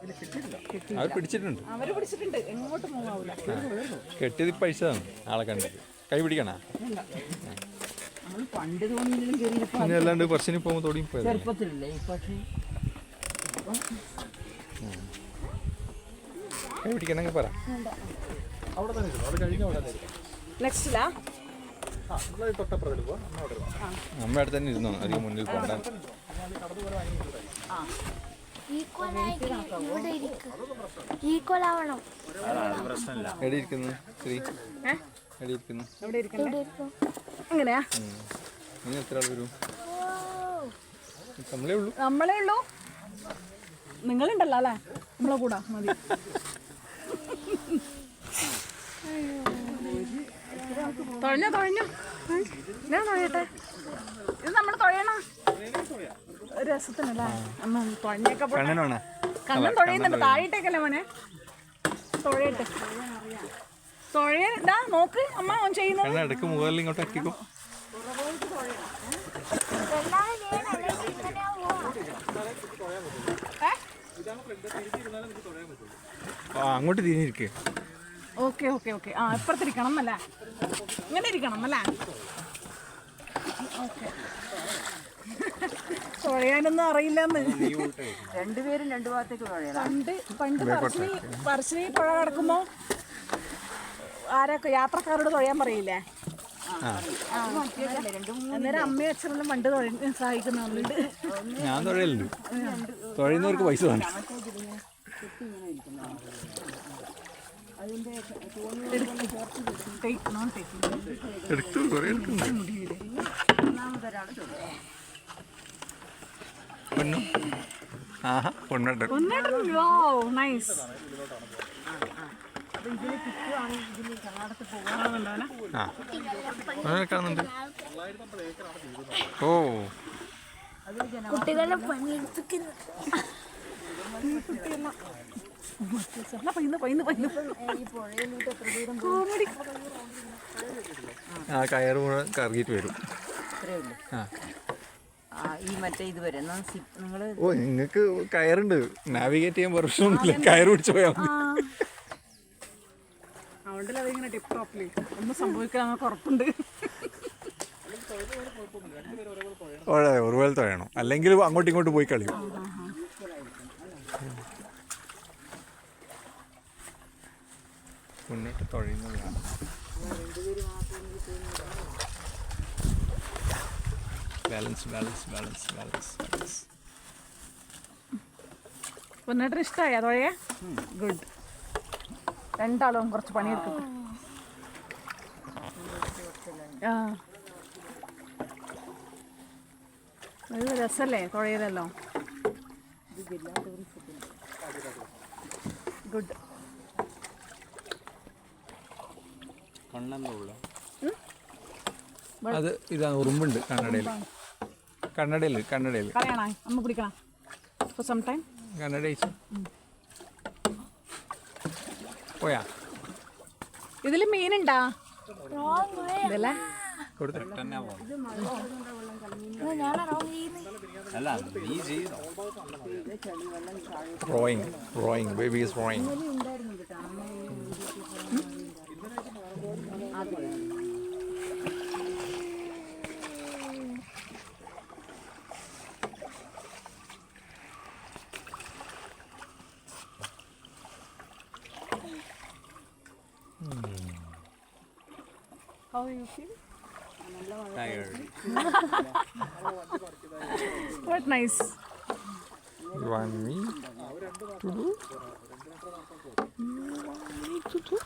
അവർ പിടിച്ചിട്ടുണ്ട്. അവർ പിടിച്ചിട്ടുണ്ട്. എങ്ങോട്ട് മൂവാവൂല. കെട്ടിയത് പൈസതാണ് ആളെ കണ്ടത് കൈ പിടിക്കണ? നമ്മൾ പണ്ട് തോന്നി അല്ലാണ്ട് ബസ്സിന് പോകുമ്പോൾ തുടങ്ങി പോയത് ചെറുപ്പത്തിലല്ലേ പക്ഷേ? കൈ പിടിക്കണമെങ്കിൽ പറ. അവിടെ തന്നെ ഇരുന്നു. അവിടെ കഴിഞ്ഞ അവിടെ. നെക്സ്റ്റിലാ. അമ്മ തന്നെ ഇരുന്നോ അധികം മുന്നിൽ പോകണ്ട. ഈക്വൽ ആവണം എവിടെ ഇരിക്കുന്നു ശ്രീ എടിയിരിക്കുന്നു എങ്ങനെയാ നിങ്ങൾ എത്ര ആൾ വരും നമ്മളേ ഉള്ളൂ നമ്മളേ ഉള്ളൂ നിങ്ങളുണ്ടല്ലോ അല്ലേ? നമ്മളെ കൂടാ മതി. തൊഴഞ്ഞോ തൊഴഞ്ഞോ. ഞാൻ തൊഴയട്ടെ ഇത് നമ്മൾ തൊഴയണ രസത്തിനല്ലേ? തൊഴഞ്ഞേക്കെ കണ്ണൻ തൊഴയുന്നുണ്ട്. മോനെ? തൊഴയട്ടെ. നോക്ക്. അമ്മ ഓൻ ചെയ്യുന്നു കണ്ണ ഇടയ്ക്ക് മുകളിൽ ഇങ്ങോട്ട് അങ്ങോട്ട് തിരിഞ്ഞിരിക്കുക ഓക്കെ ഓക്കെ ഓക്കെ. ആ ഇപ്പുറത്തിരിക്കണം അല്ലേ? ഇങ്ങനെ ഇരിക്കണം അല്ലേ? ഓക്കെ. തുഴയാനൊന്നും അറിയില്ലെന്ന്. രണ്ടുപേരും രണ്ടു ഭാഗത്തേക്ക് പണ്ട് പണ്ട് പറശ്ശിനി പറശ്ശിനി പുഴ കിടക്കുമ്പോ ആരൊക്കെ യാത്രക്കാരോട് തുഴയാൻ പറയില്ലേ? അന്നേരം അമ്മയും അച്ഛനെല്ലാം പണ്ട് തുഴ സഹായിക്കുന്നുണ്ട് ഞാൻ തുഴയലുണ്ട് തുഴയുന്നവർക്ക് പൈസ വേണം. എടുത്തു കുറേ എടുക്കുന്നു പൊന്നു. ആഹാ പൊണ്ണുണ്ട് നൈസ് കാണുന്നുണ്ട്. ഓ. കുട്ടികളെ പണിയെടുപ്പിക്കുന്നു. ആ കയറ് മുഴുവൻ കറങ്ങിയിട്ട് വരും. ഈ മറ്റേ ഇത് വരെ. നിങ്ങൾ ഓ നിങ്ങൾക്ക് കയറുണ്ട്. നാവിഗേറ്റ് ചെയ്യാൻ പ്രശ്നമൊന്നുമില്ല കയറ് പിടിച്ചു പോയാൽ മതി. അതുകൊണ്ടല്ലേ അതിങ്ങനെ ടിപ് ഒന്നും സംഭവിക്കാൻ നമുക്ക് ഉറപ്പുണ്ട്. ഓടെ ഒരുപോലെ തുഴയണം അല്ലെങ്കിൽ അങ്ങോട്ടും ഇങ്ങോട്ടും പോയി കളിയും. മുന്നോട്ട് തുഴയുന്നതാണ് balance balance balance balance balance പൊന്നേട്ടന് ഇഷ്ടമായ തുഴയെ ഗുഡ് രണ്ടാളും കുറച്ച് പണിയെടുക്കും. ആ. ഇത് രസല്ലേ തുഴയതല്ലോ? ഗുഡ് അത് ഇതാണ് ഉറുമ്പുണ്ട് കണ്ണടയിൽ. കണ്ണടയിൽ കണ്ണടയിൽ. അമ്മ ഫോർ സം ടൈം പോയാ? ഇതിൽ മീനുണ്ടാ? ഇതല്ലേ. ഡ്രോയിങ് ഞാൻ ബേബി ചെയ്യുന്നു. Roing How are you feel? Tired. what nice. You want me to do? You want me to do?